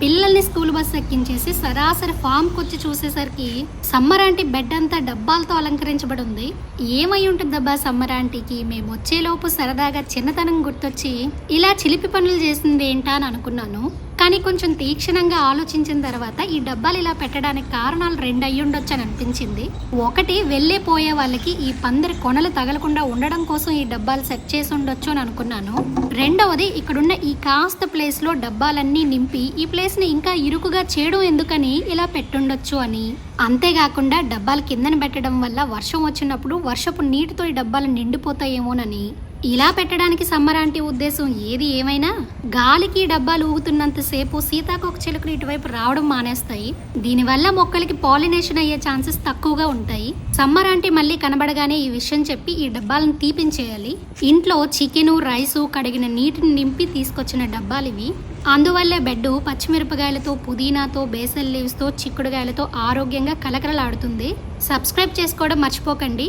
పిల్లల్ని school bus ఎక్కించేసి సరాసరి ఫామ్కి వచ్చి చూసేసరికి సమ్మర్ ఆంటీ బెడ్ అంతా డబ్బాలతో అలంకరించబడి ఉంది ఏమై ఉంటుందబ్బా సమ్మర్ ఆంటీకి? మేము వచ్చేలోపు సరదాగా చిన్నతనం గుర్తొచ్చి ఇలా చిలిపి పనులు చేసింది ఏంటా అని అనుకున్నాను. కానీ కొంచెం తీక్షణంగా ఆలోచించిన తర్వాత ఈ డబ్బాలు ఇలా పెట్టడానికి కారణాలు రెండు అయ్యుండొచ్చు అని అనిపించింది. ఒకటి వెళ్ళే పోయే వాళ్ళకి ఈ పందిరి కొనలు తగలకుండా ఉండడం కోసం ఈ డబ్బాలు సెట్ చేసి ఉండొచ్చు అని అనుకున్నాను. రెండవది ఇక్కడున్న ఈ కాస్త ప్లేస్లో డబ్బాలన్నీ నింపి ఈ ప్లేస్ని ఇంకా ఇరుకుగా చేయడం ఎందుకని ఇలా పెట్టుండొచ్చు అని. అంతేకాకుండా డబ్బాలు కిందన పెట్టడం వల్ల వర్షం వచ్చినప్పుడు వర్షపు నీటితో ఈ డబ్బాలు నిండిపోతాయేమోనని. ఇలా పెట్టడానికి సమ్మర్ అంటే ఉద్దేశం ఏది ఏమైనా? గాలికి డబ్బాలు ఊగుతున్నంతసేపు సీతాకోక చిలుకలు ఇటువైపు రావడం మానేస్తాయి. దీనివల్ల మొక్కలకి పాలినేషన్ అయ్యే ఛాన్సెస్ తక్కువగా ఉంటాయి. సమ్మర్ అంటే మళ్ళీ కనబడగానే ఈ విషయం చెప్పి ఈ డబ్బాలను తీపించేయాలి. ఇంట్లో చికెను రైసు కడిగిన నీటిని నింపి తీసుకొచ్చిన డబ్బాలు ఇవి. అందువల్లే బెడ్ పచ్చిమిరపకాయలతో పుదీనాతో బేసల్ లీవ్స్తో చిక్కుడుగాయలతో ఆరోగ్యంగా కలకలలాడుతుంది. సబ్స్క్రైబ్ చేసుకోవడం మర్చిపోకండి.